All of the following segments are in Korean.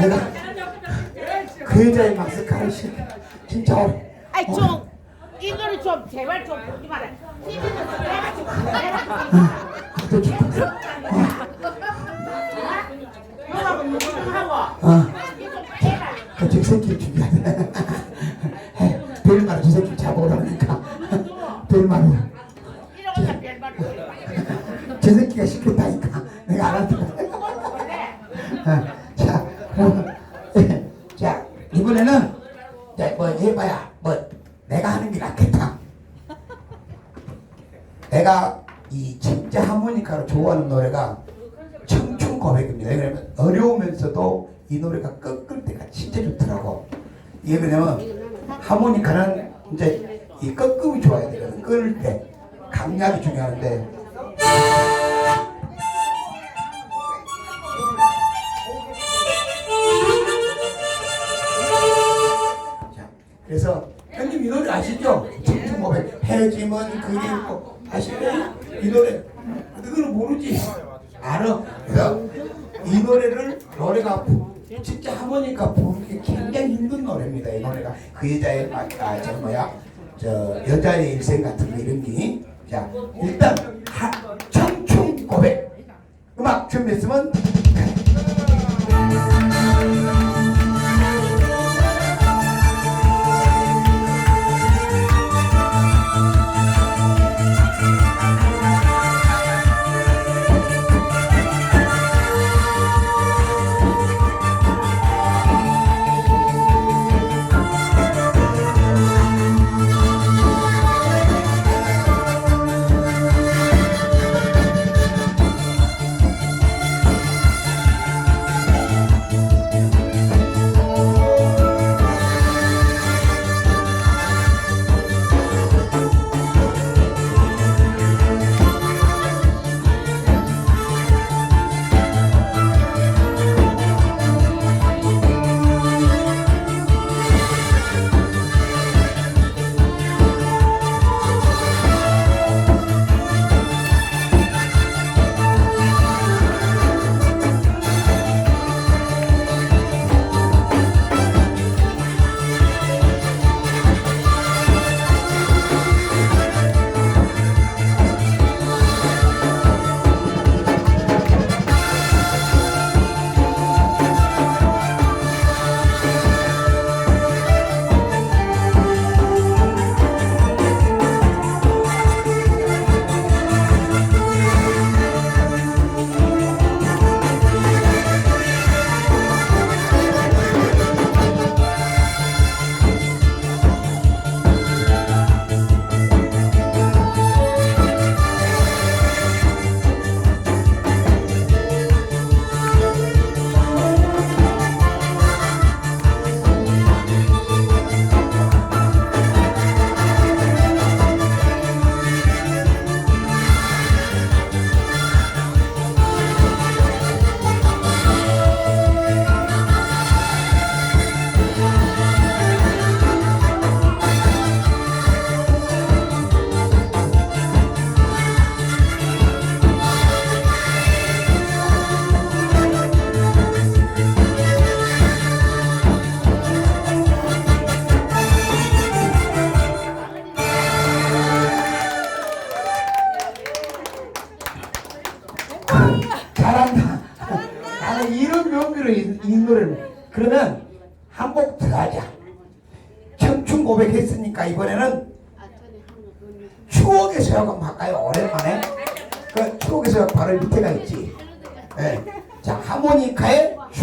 내가 그 여자의 마스카라 씨 진짜 어려. 아이 좀 이거를 좀 제발 좀 보지 마라. TV는 내가 지금 그것도 좋다. 하고 어, 이좀 제발. 그저 새끼 준비하네. 별말을 저 새끼 잡아오라니까. 해지면 그리고 아시나요? 이 노래. 그거는 모르지. 알아. 이 노래를 노래가 부- 진짜 하모니카 부르기 굉장히 힘든 노래입니다 이 노래가. 그 여자의 아, 저 뭐야? 저 여자의 일생 같은 거 이런 게. 자 일단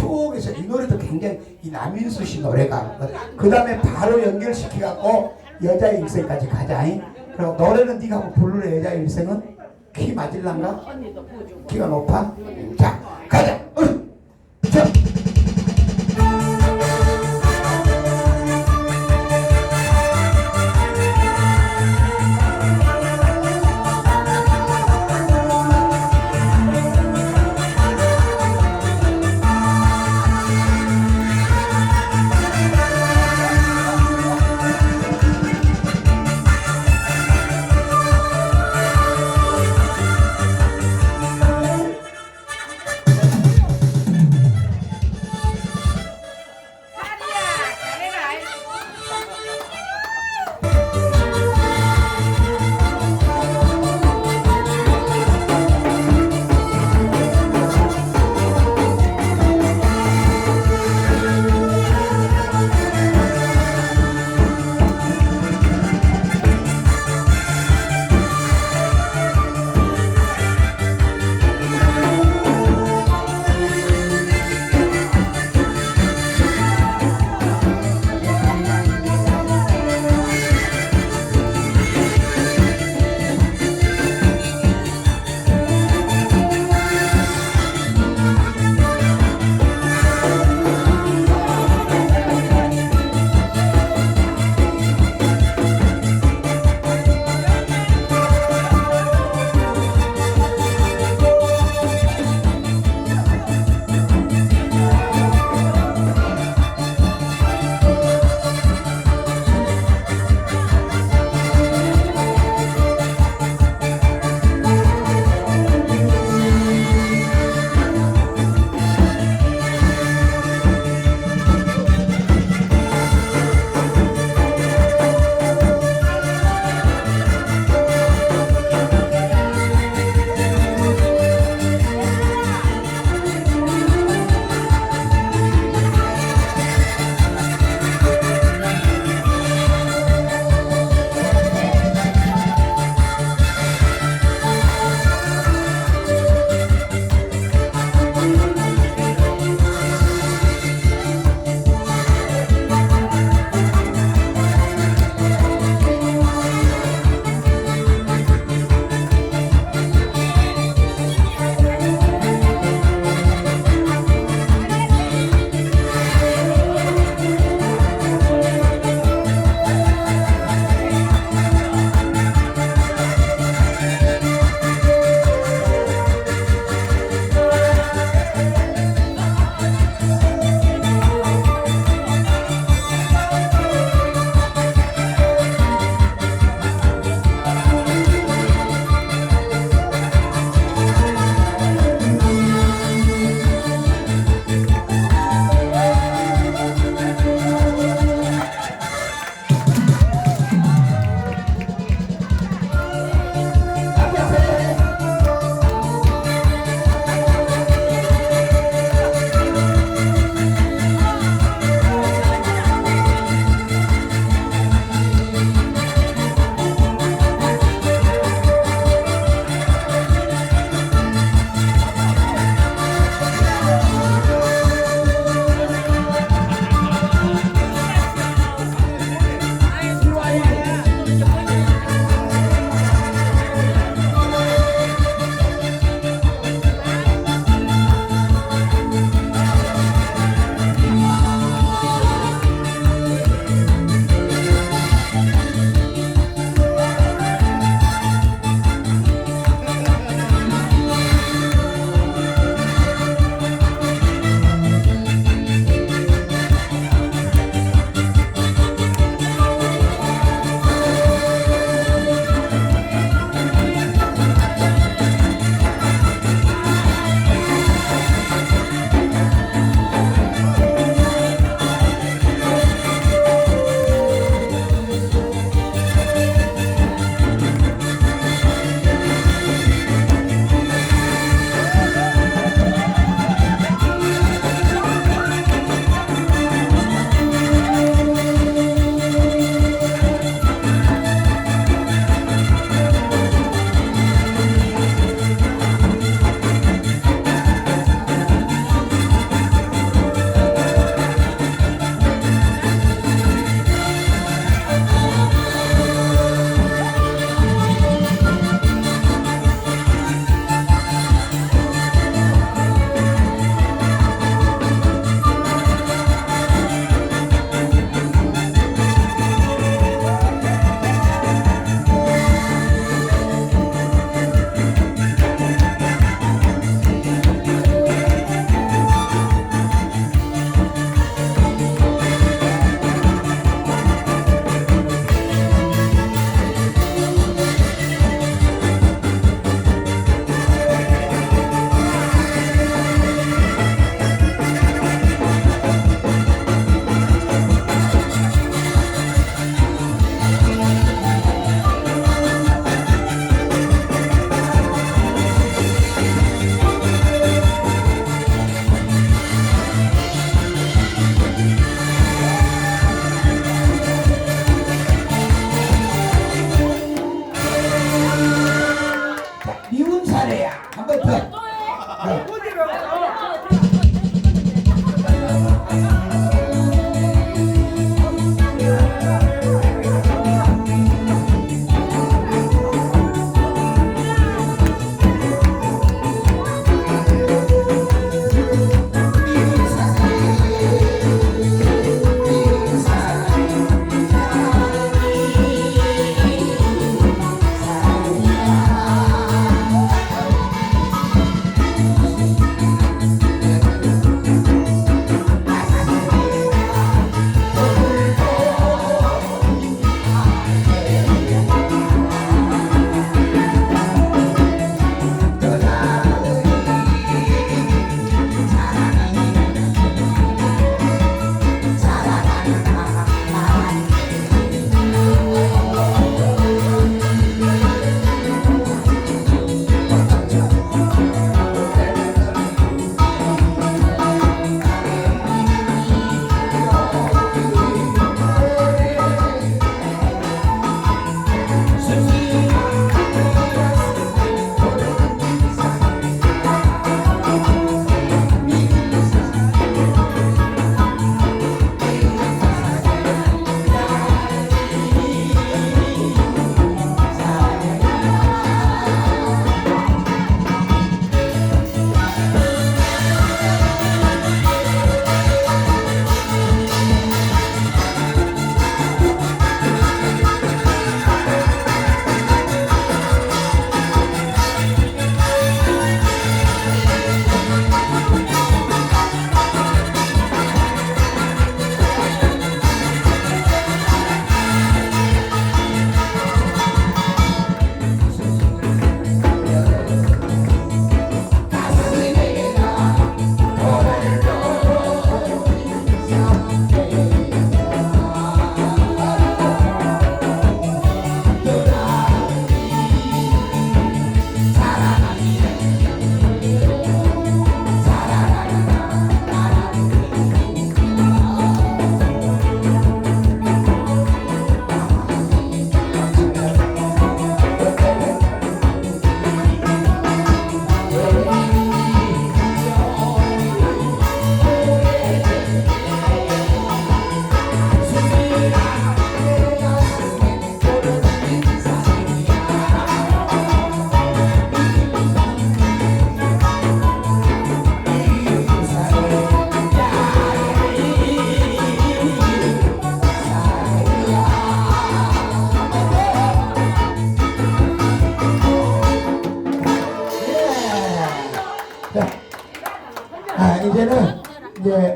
추억의 서약 이 노래도 굉장히 이 남인수 씨 노래가 그 다음에 바로 연결시켜 갖고 여자의 일생까지 가자. 그리고 노래는 네가 한번 부르래 여자의 일생은 키 맞을란가? 키가 높아? 자, 가자. 어, 자.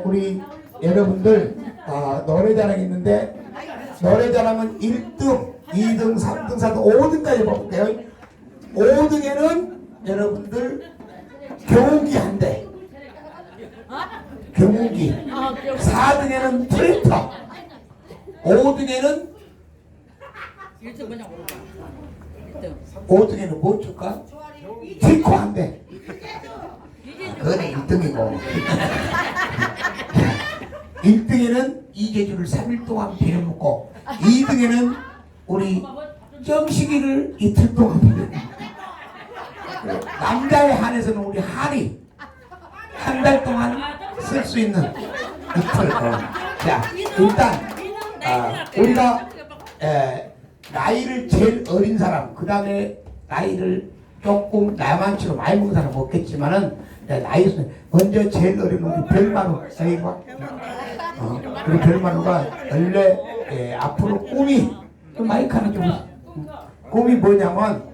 우리 여러분들 아, 노래자랑 있는데 노래자랑은 1등, 2등, 3등, 4등, 5등까지 볼게요. 5등에는 여러분들 경운기 한 대. 그럼 4등에는 트랙터. 5등에는 1등 그냥 모르자. 1등. 5등에는 뭐 줄까? 티코 한 대. 그거는 1등이고. 1등에는 이계주를 3일 동안 빌어먹고 2등에는 우리 정식이를 이틀 동안 빌어먹고 남자에 한해서는 우리 한이 한 달 동안 쓸 수 있는 이틀 어. 자 일단 아, 우리가 에, 나이를 제일 어린 사람 그 다음에 나이를 조금 나만치로 많이 먹은 사람 없겠지만은 에, 나이 순- 먼저 제일 어린 우리 별마루 아이고 어, 우리 별마루가 원래 에, 앞으로 꿈이 그 마이크 하나 좀 꿈이 뭐냐면